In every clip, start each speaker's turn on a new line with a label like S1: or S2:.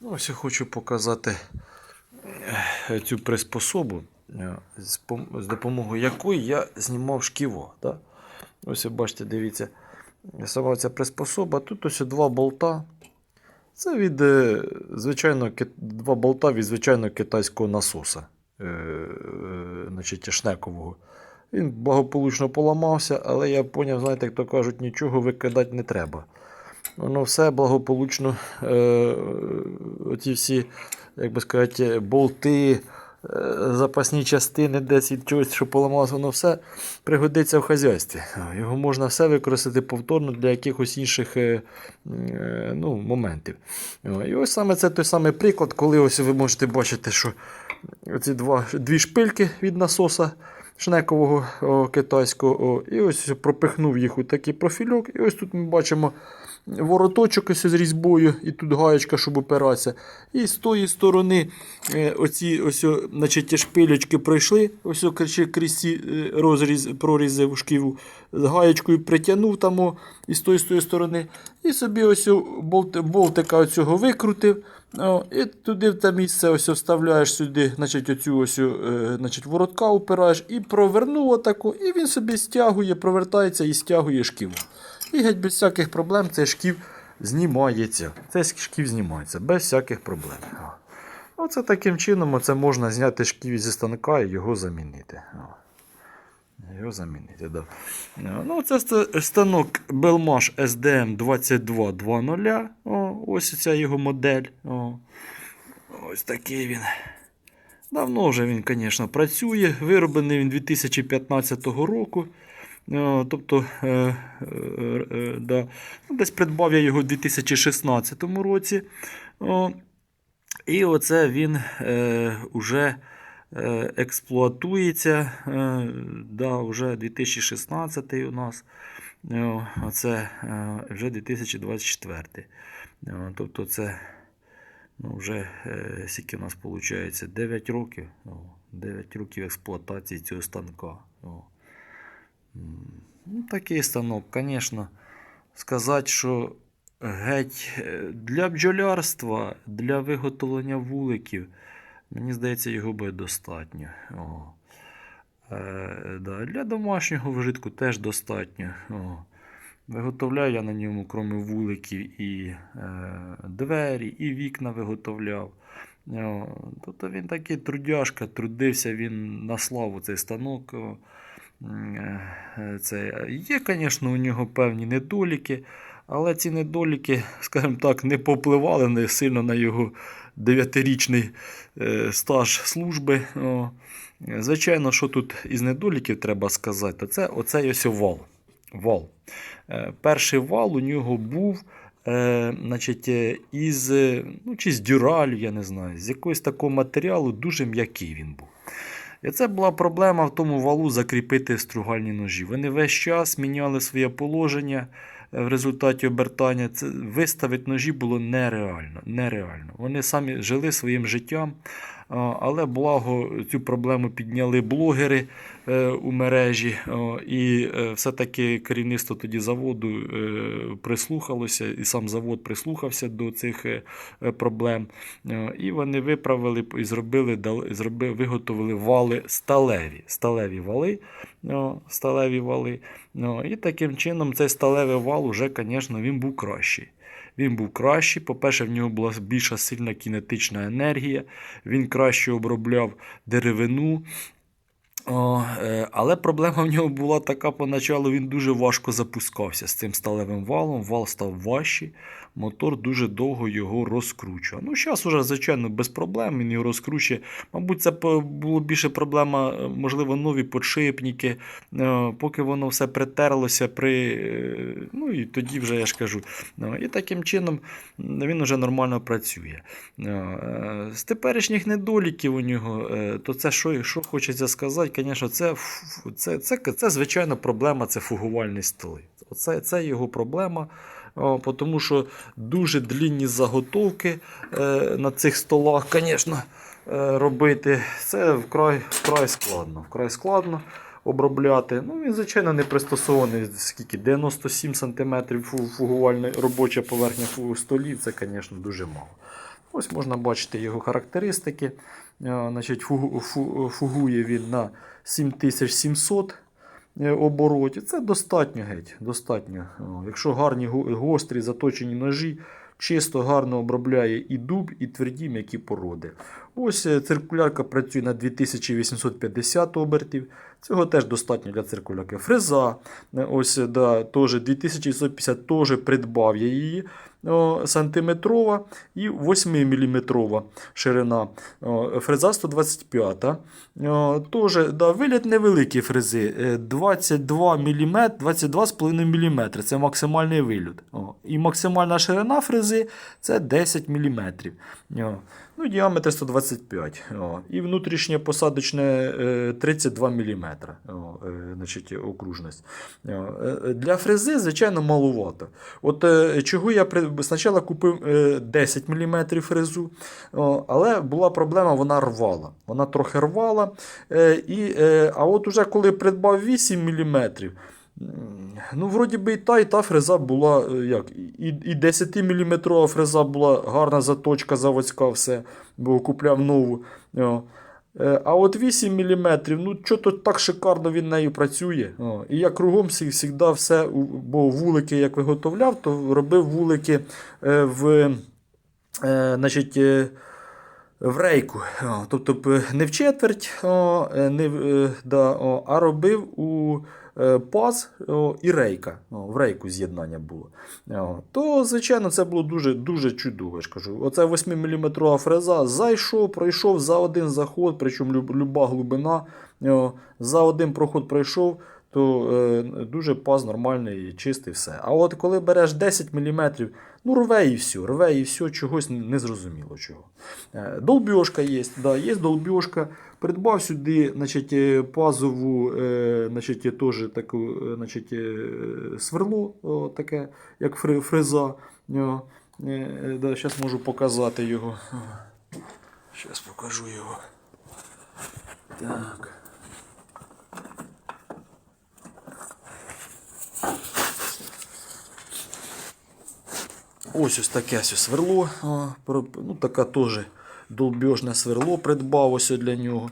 S1: Ну, Ось я хочу показати е, цю приспособу, е, з допомогою якої я знімав шківо. Да? Ось бачите, дивіться, сама ця приспособа. Тут ось два болта. Це від е, звичайно, два болта від звичайного китайського насоса, значить, шнекового. Він благополучно поламався, але я зрозумів, знаєте, як то кажуть, нічого викидати не треба. Воно все благополучно, е, всі, як би сказати, болти, е, запасні частини, десь від чогось, що поламалося, воно все пригодиться в хазяйстві. Його можна все використати повторно для якихось інших е, е, ну, моментів. І ось саме це той самий приклад, коли ось ви можете бачити, що оці два, дві шпильки від насоса шнекового о, китайського, о, і ось пропихнув їх у такий профільок. І ось тут ми бачимо вороточок з різьбою, і тут гаєчка, щоб опиратися. І з тої сторони е, оці ось, значить, шпилечки пройшли, ось крізь е, розріз, прорізи в шківу, з гаєчкою притягнув там і з тої, з тої сторони. І собі ось болт, болтика оцього викрутив. О, і туди в те місце ось вставляєш сюди, значить, оцю ось, е, значить, воротка упираєш і провернув отаку, і він собі стягує, провертається і стягує шківу. І без всяких проблем цей шків знімається. Цей шків знімається без всяких проблем. Оце таким чином оце можна зняти шків зі станка і його замінити. Його замінити, да. Ну, це станок Belmash SDM 2220. О, ось ця його модель. О. Ось такий він. Давно вже він, звісно, працює. Вироблений він 2015 року. О, тобто, е, е, е, да. ну, десь придбав я його в 2016 році. І оце він е, уже е, експлуатується. Е, да, вже 2016 у нас. О, Оце е, вже 2024. О, Тобто це ну, вже е, скільки у нас виходить? 9 років. 9 років експлуатації цього станка. Ну, такий станок, звісно. Сказати, що геть е, для бджолярства, для виготовлення вуликів, мені здається, його буде достатньо. О. Е, да, для домашнього вжитку теж достатньо. О. Виготовляю я на ньому, крім вуликів, і е, двері, і вікна виготовляв. О, тобто він такий трудяшка, трудився він на славу цей станок. О. Е, Це. Є, звісно, у нього певні недоліки, але ці недоліки, скажімо так, не попливали не сильно на його дев'ятирічний е, стаж служби. Звичайно, що тут із недоліків треба сказати, то це оцей ось вал. вал. Е, Перший вал у нього був значить, із ну, чи з дюралю, я не знаю, з якогось такого матеріалу дуже м'який він був. І це була проблема в тому валу закріпити стругальні ножі. Вони весь час міняли своє положення в результаті обертання. Це, виставити ножі було нереально. нереально. Вони самі жили своїм життям. Але благо цю проблему підняли блогери е, у мережі, і е, все-таки керівництво тоді заводу е, прислухалося, і сам завод прислухався до цих проблем. І вони виправили і зробили, зробили, виготовили вали сталеві. Сталеві вали. О, Сталеві вали. Ну, І таким чином цей сталевий вал уже, звісно, він був кращий. Він був кращий. По-перше, в нього була більша сильна кінетична енергія, він краще обробляв деревину. О, е, але проблема в нього була така поначалу, він дуже важко запускався з цим сталевим валом. Вал став важчий, мотор дуже довго його розкручував. Ну, зараз уже, звичайно, без проблем він його розкручує. Мабуть, це було більше проблема, е, можливо, нові подшипники, е, поки воно все притерлося при. е, Ну і тоді вже я ж кажу. І таким чином він вже нормально працює. З теперішніх недоліків у нього, то це що, що хочеться сказати, звісно, це, ф- це, це, це, звичайно проблема це фугувальні столи. Оце, це його проблема. Тому що дуже длінні заготовки е, на цих столах, звісно, е, робити це вкрай, вкрай складно. Вкрай складно. обробляти. Ну, він, звичайно, не пристосований скільки 97 см фугувальна робоча поверхня столів, це, звісно, дуже мало. Ось можна бачити його характеристики. Е, Значить, фугу- фу- фугує він на 7700 е, оборотів. Це достатньо геть. достатньо. Якщо гарні гострі заточені ножі, чисто гарно обробляє і дуб, і тверді м'які породи. Ось е, циркулярка працює на 2850 обертів. Цього теж достатньо для циркулярки. Фреза, е, ось да, теж 2150 теж придбав я її. О, Сантиметрова і 8 мм ширина. О, Фреза 125. О, да, виліт невеликий фрези. е, 22 мм, 22,5 мм. Це максимальний виліт. І максимальна ширина фрези це 10 мм. Ну, діаметр 125 О, І внутрішнє посадочне е, 32 мм о, е, значить, окружність. О, е, Для фрези, звичайно, маловато. От е, чого я спочатку купив е, 10 мм фрезу, о, але була проблема, вона рвала. Вона трохи рвала. Е, І, е, а от уже коли придбав 8 мм, Ну, вроді би і та, і та фреза була е, як, і, і 10-мм фреза була гарна заточка заводська, все, бо купляв нову. О. Е, А от 8 мм, ну що то так шикарно він нею працює. О. І я кругом завжди все, бо вулики як виготовляв, то робив вулики е, в, значить, в рейку. Тобто не в четверть, не, в- да, а робив у паз і рейка. В рейку з'єднання було. То, звичайно, це було дуже, дуже чудово. Я ж кажу. Оце 8-мм фреза зайшов, пройшов за один заход, причому люба глибина. За один проход пройшов. То е, дуже паз нормальний, чистий, все. А от коли береш 10 мм, ну рве і все, рве і все, чогось незрозуміло чого. Е, Долбьошка є, да, є долбьошка. Придбав сюди значить, е, пазову значить, теж таку, значить, сверло, таке, як фреза. Да, Зараз можу показати його. Зараз покажу його. Так. Ось ось таке ось сверло. Ну, така теж долбьожне сверло придбав ось для нього.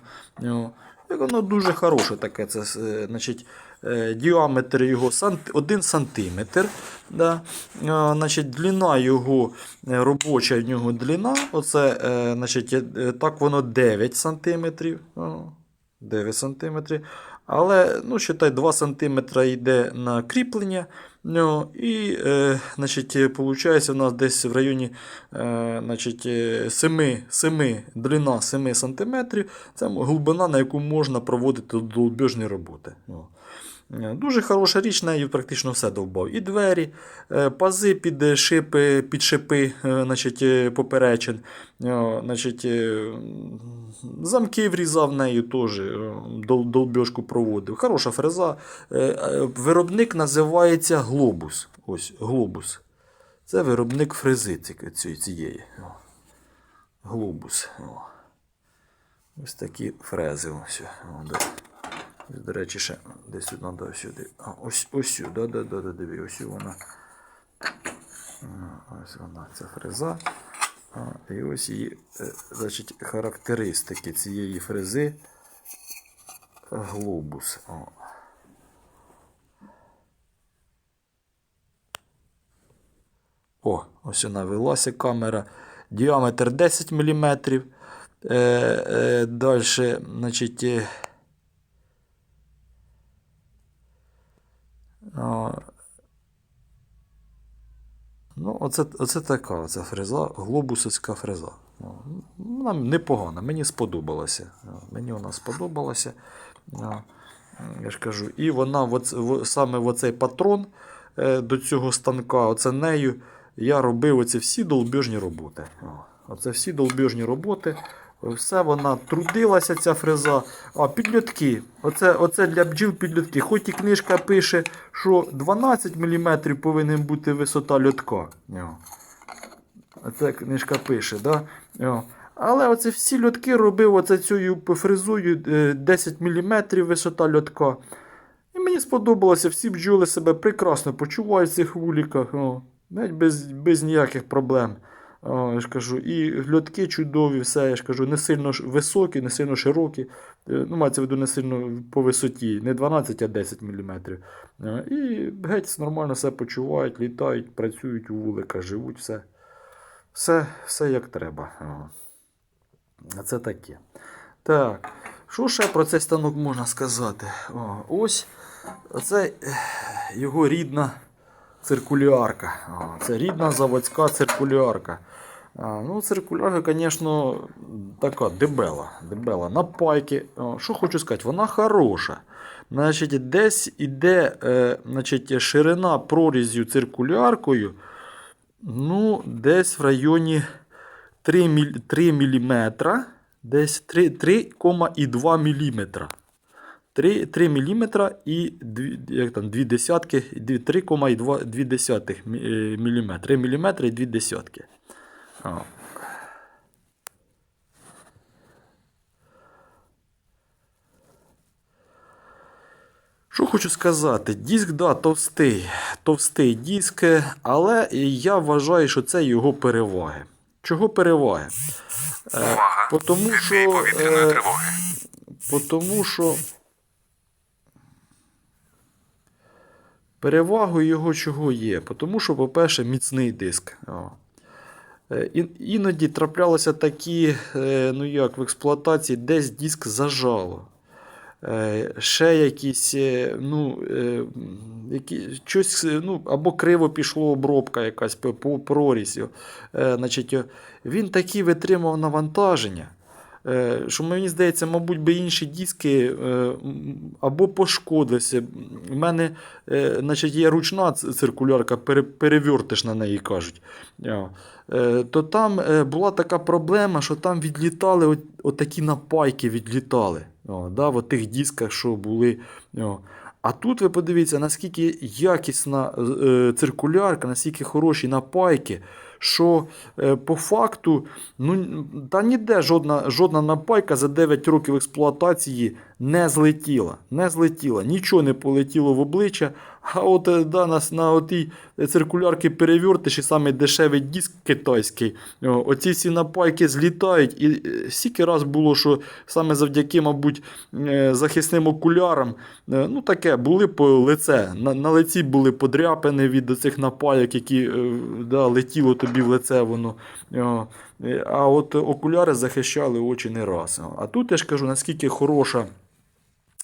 S1: Воно дуже хороше таке. Це, е, значить, е, діаметр його 1 см. Да. Значить, длина його е, робоча в нього длина. Оце, значить, так воно 9 см. 9 см. Але, ну, считай, 2 см йде на кріплення. Ну, і, е, значить, виходить, у нас десь в районі е, значить, 7, 7, длина 7 см. Це глибина, на яку можна проводити долбіжні роботи. О. Дуже хороша річ, нею практично все довбав. І двері, е, пази під шипи, під шипи е, значить, е, поперечин. Значить, замки врізав нею теж, долбьошку проводив. Хороша фреза. Виробник називається Глобус. Ось, Глобус. Це виробник фрези ці- ці- цієї. Глобус. Ось такі фрези. Ось. До речі, ще десь треба сюди. А, ось ось сюди, да, да, да, диви, ось вона. Ось вона, ця фреза. А, і ось її е, значить, характеристики цієї фрези. Глобус. О. О, ось вона велася камера. Діаметр 10 мм. Е, е, Далі, значить. е, А, Ну, оце, оце така оця фреза, глобусовська фреза. Ну, Вона непогана, мені сподобалася. Мені вона сподобалася. Я ж кажу, і вона саме оцей патрон е, до цього станка, оце нею я робив оці всі долбіжні роботи. Оце всі долбіжні роботи. Все вона трудилася, ця фреза. А підльотки. Оце, оце для бджіл підльотки. Хоч і книжка пише, що 12 мм повинен бути висота льотка. Оце книжка пише, да? Але оце всі льотки робив оце цією фрезою е, 10 мм висота льотка. І мені сподобалося, всі бджоли себе прекрасно почувають в цих вуліках. Навіть без, без ніяких проблем. Я ж кажу, і льотки чудові, все, я ж кажу, не сильно високі, не сильно широкі. Е, Ну, мається в виду не сильно по висоті, не 12, а 10 мм. І геть нормально все почувають, літають, працюють у вуликах, живуть, все. Все, все як треба. А це таке. Так. Що ще про цей станок можна сказати? О, ось це його рідна циркулярка. О, це рідна заводська циркулярка. Ну, циркулярка, звісно, така дебела. дебела. На пайки. Що хочу сказати, вона хороша. Значить, десь іде е, значить, ширина прорізю циркуляркою. Ну, десь в районі 3, міль, 3 мм, десь 3 3,2 мм. 3, 3 мм і 2, як там, 2 десятки, 3,2 мм. 3 мм і 2 десятки. О. Що хочу сказати, диск, да, товстий, товстий диск, але я вважаю, що це його переваги. Чого переваги? Е,
S2: Увага!
S1: тому, що, е, тому, що перевагою його чого є? Тому що, по-перше, міцний диск. О. Е, ін- Іноді траплялися такі, е, ну як в експлуатації, десь диск зажало. Е, Ще якісь, ну, які, щось, ну, або криво пішло обробка якась по. Е, Значить, він такі витримав навантаження. Е, Що мені здається, мабуть, би інші диски е, або пошкодилися. У мене е, значить, є ручна циркулярка, пере- перевертиш на неї кажуть. То там була така проблема, що там відлітали от, отакі напайки відлітали. Да, в тих дисках, що були. А тут ви подивіться, наскільки якісна циркулярка, наскільки хороші напайки, що е, по факту ну, та ніде жодна, жодна напайка за 9 років експлуатації не злетіла. Не злетіла, нічого не полетіло в обличчя. А от е, да, на, на отій циркулярки перевертиш і саме дешевий диск китайський. Оці всі напайки злітають. І е, стільки раз було, що саме завдяки, мабуть, е, захисним окулярам, е, ну таке, були по лице. На, на лиці були подряпини від цих напайок, які е, да, летіло тобі в лице воно. Е, А от окуляри захищали очі не раз. А тут я ж кажу, наскільки хороша.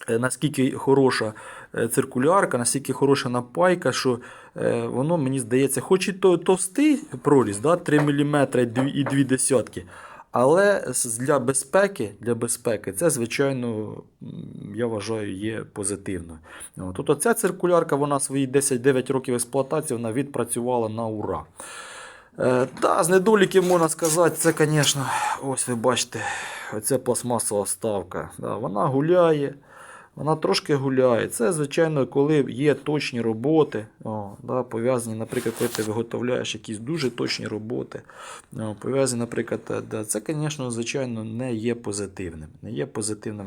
S1: Е, Наскільки хороша е, циркулярка, наскільки хороша напайка, що е, воно мені здається, хоч і то, товстий проріз, да, 3 мм і 2 десятки, але для безпеки, для безпеки це, звичайно, я вважаю, є позитивно. Тобто ця циркулярка, вона свої 10-9 років експлуатації вона відпрацювала на ура. Е, та, з недоліків можна сказати, це, звісно, ось ви бачите, оця пластмасова вставка. Да, вона гуляє, вона трошки гуляє. Це, звичайно, коли є точні роботи, о, да, пов'язані, наприклад, коли ти виготовляєш якісь дуже точні роботи, о, пов'язані, наприклад, е, да, це, звісно, звичайно, не є позитивним. Не є позитивним.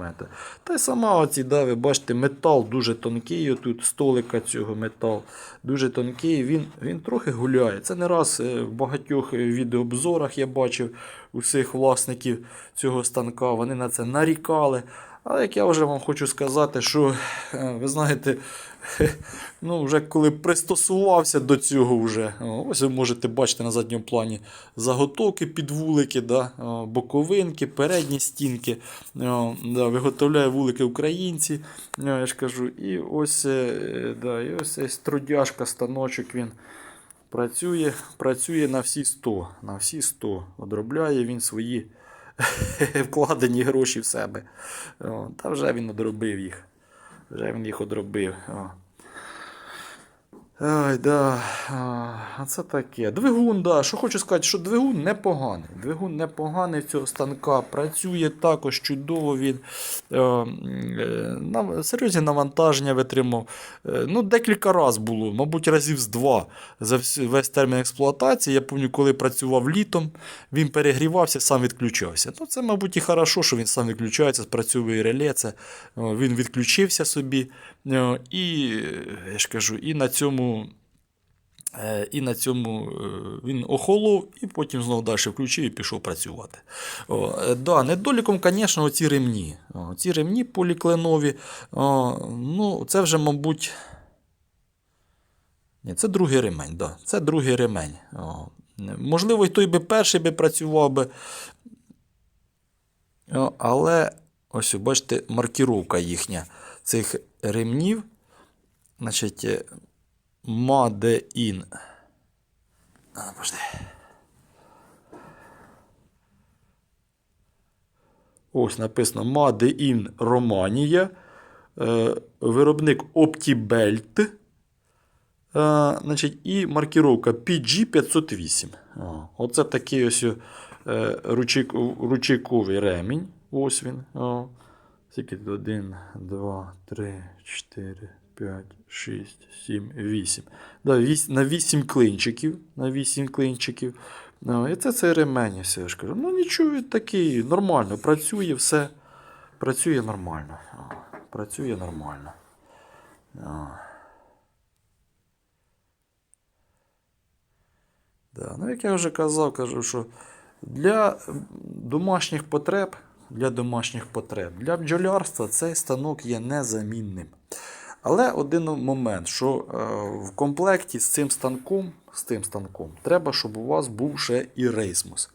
S1: Та й сама оці, да, ви бачите, метал дуже тонкий, тут столика цього метал дуже тонкий, він, він трохи гуляє. Це не раз е, в багатьох відеообзорах я бачив усіх власників цього станка, вони на це нарікали. Але як я вже вам хочу сказати, що е, ви знаєте, ну вже коли пристосувався до цього, вже, ось ви можете бачити на задньому плані заготовки під вулики, да, боковинки, передні стінки. Да, виготовляє вулики українці. Я ж кажу, і ось, е, да, і ось цей трудяшка, станочок він. Працює, працює на всі 100. На всі 100. Одробляє він свої вкладені гроші в себе. О, та вже він одробив їх. Вже він їх одробив. О. Ай, да. А це таке. Двигун, да. Що хочу сказати, що двигун непоганий. Двигун непоганий цього станка. Працює також чудово. Він е, е, серйозні навантаження витримав. Е, ну, декілька разів було, мабуть, разів з два за весь термін експлуатації. Я пам'ятаю, коли працював літом, він перегрівався, сам відключався. Ну, це, мабуть, і хорошо, що він сам відключається, спрацьовує реле. Це, о, він відключився собі. О, І, е, я ж кажу, і на цьому. Е, І на цьому е, він охолов, і потім знову далі включив і пішов працювати. О, е, да, недоліком, звісно, оці ремні. О, ці ремні полікленові. О, ну, це вже, мабуть. Ні, це другий ремень. Да, це другий ремень. О, можливо, і той би перший би працював би. О, але ось, бачите, маркіровка їхня цих ремнів. Значить, е, Made in. А, подожди. Ось написано Made in Romania. Е, виробник OptiBelt. Е, значить, і маркіровка PG508. О, оце такий ось е, ручик, ручейковий ремінь. Ось він. О. Скільки тут? 1, 2, 3, 4, 5, 6, 7, 8. Да, вісь- на 8 клинчиків. На 8 клинчиків. І це цей ремень, я ж кажу. Ну нічого, такий, нормально, працює все. Працює нормально. Працює нормально. Да. Ну, як я вже казав, кажу, що для домашніх потреб, для домашніх потреб, для бджолярства цей станок є незамінним. Але один момент, що е, в комплекті з цим станком, з цим станком треба, щоб у вас був ще і рейсмус.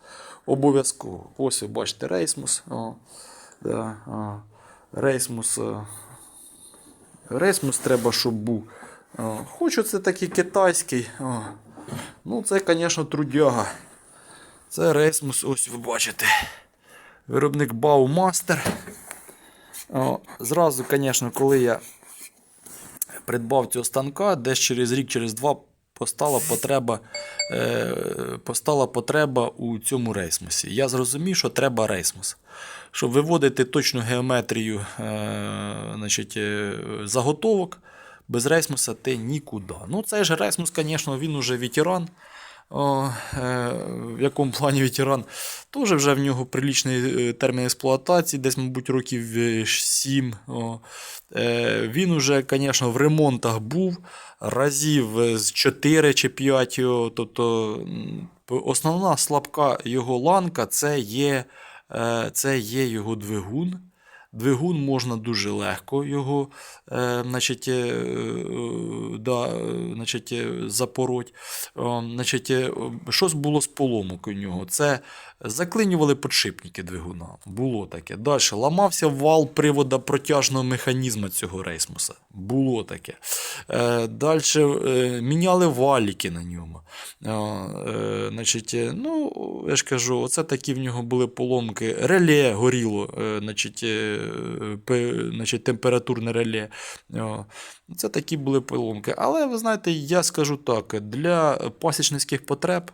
S1: Обов'язково. Ось ви бачите рейсмус. Рейсмус. е, Рейсмус треба, щоб був. Хочу це такий китайський. Ну, це, звісно, трудяга. Це рейсмус, ось ви бачите. Виробник Baumeister. Зразу, звісно, коли я придбав цього станка, десь через рік, через два постала потреба, е, постала потреба у цьому рейсмусі. Я зрозумів, що треба рейсмус. Щоб виводити точну геометрію е, значить, е, заготовок, без рейсмуса ти нікуди. Ну, цей же рейсмус, звісно, він уже ветеран. О, е, в якому плані ветеран, теж вже в нього прилічний е, термін експлуатації, десь, мабуть, років 7. О. Е, Він уже, звісно, в ремонтах був разів е, з 4 чи 5. о, Тобто основна слабка його ланка це є, е, це є його двигун. Двигун можна дуже легко його е, значить, е, е, да, значить, запороть. Значить, щось було з поломок у нього. Це заклинювали підшипники двигуна. Було таке. Далі ламався вал привода протяжного механізму цього рейсмуса. Було таке. Е, Далі е, міняли валіки на ньому. Е, значить, ну, я ж кажу, оце такі в нього були поломки. Реле горіло, значить, значить, температурне реле. Це такі були поломки. Але ви знаєте, я скажу так: для пасічницьких потреб.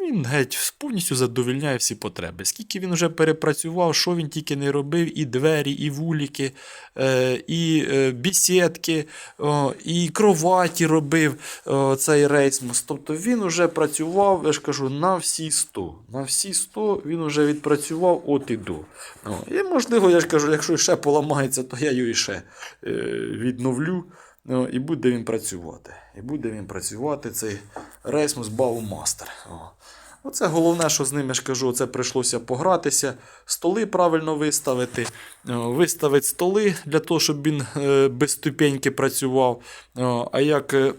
S1: Він геть повністю задовільняє всі потреби. Скільки він вже перепрацював, що він тільки не робив, і двері, і вуліки, е, і е, бісідки, і кроваті робив цей рейсмус. Тобто він вже працював, я ж кажу, на всі 100. На всі 100 він вже відпрацював от і до. І можливо, я ж кажу, якщо ще поламається, то я його ще е, відновлю. Ну, і буде він працювати. І буде він працювати, цей Рейсмус. О. Оце головне, що з ним я ж кажу, це прийшлося погратися, столи правильно виставити, виставити столи для того, щоб він е, без ступеньки працював. А як е,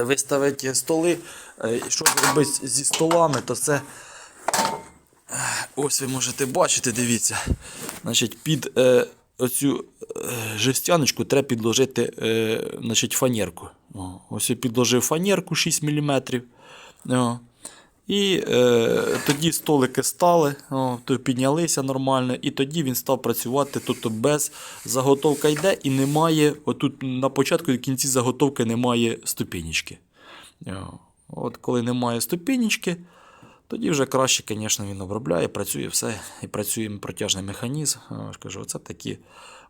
S1: виставити столи, е, що робити зі столами, то це. Ось ви можете бачити, дивіться. Значить, під оцю е, жестяночку треба підложити е, значить, фанерку. Ось я підложив фанерку 6 мм.
S2: І е, тоді столики стали, о, то піднялися нормально, і тоді він став працювати. Тобто без заготовка йде і немає. Отут на початку і кінці заготовки немає ступінічки. От коли немає ступінічки, тоді вже краще, звісно, він обробляє, працює все і працює протяжний механізм. Я кажу, це такі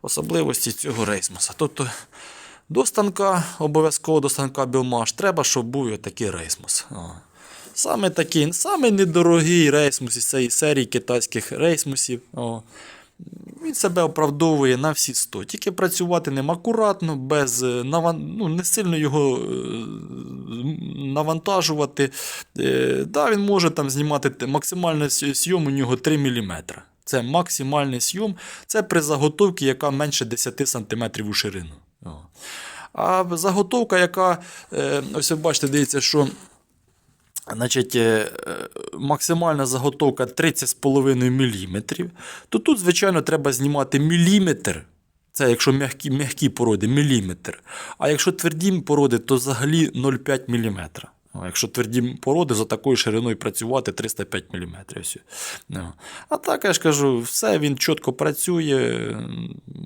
S2: особливості цього рейсмуса. Тобто до станка, обов'язково до станка Білмаш, треба, щоб був такий рейсмус. Саме такий, саме недорогий рейсмус із цієї серії китайських рейсмусів. О. Він себе оправдовує на всі 100. Тільки працювати ним акуратно, без е, ну, не сильно його е, навантажувати. Е, Да, він може там знімати максимальний сйом у нього 3 мм. Це максимальний сйом. Це при заготовці, яка менше 10 см у ширину. А заготовка, яка, ось ви бачите, дивіться, що Значить, е, максимальна заготовка 30,5 мм, то тут, звичайно, треба знімати міліметр. Це якщо м'які, м'які породи, міліметр. А якщо тверді породи, то взагалі 0,5 мм. А якщо тверді породи, за такою шириною працювати 305 мм. Ну. А так, я ж кажу, все, він чітко працює.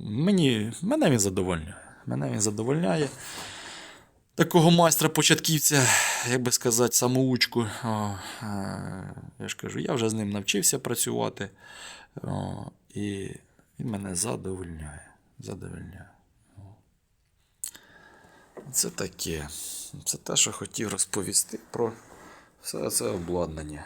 S2: Мені, мене він задовольняє. Мене він задовольняє такого майстра-початківця, як би сказати, самоучку. О, е, я ж кажу, я вже з ним навчився працювати. О, і він мене задовольняє. задовольняє. Це таке. Це те, що хотів розповісти про все це обладнання.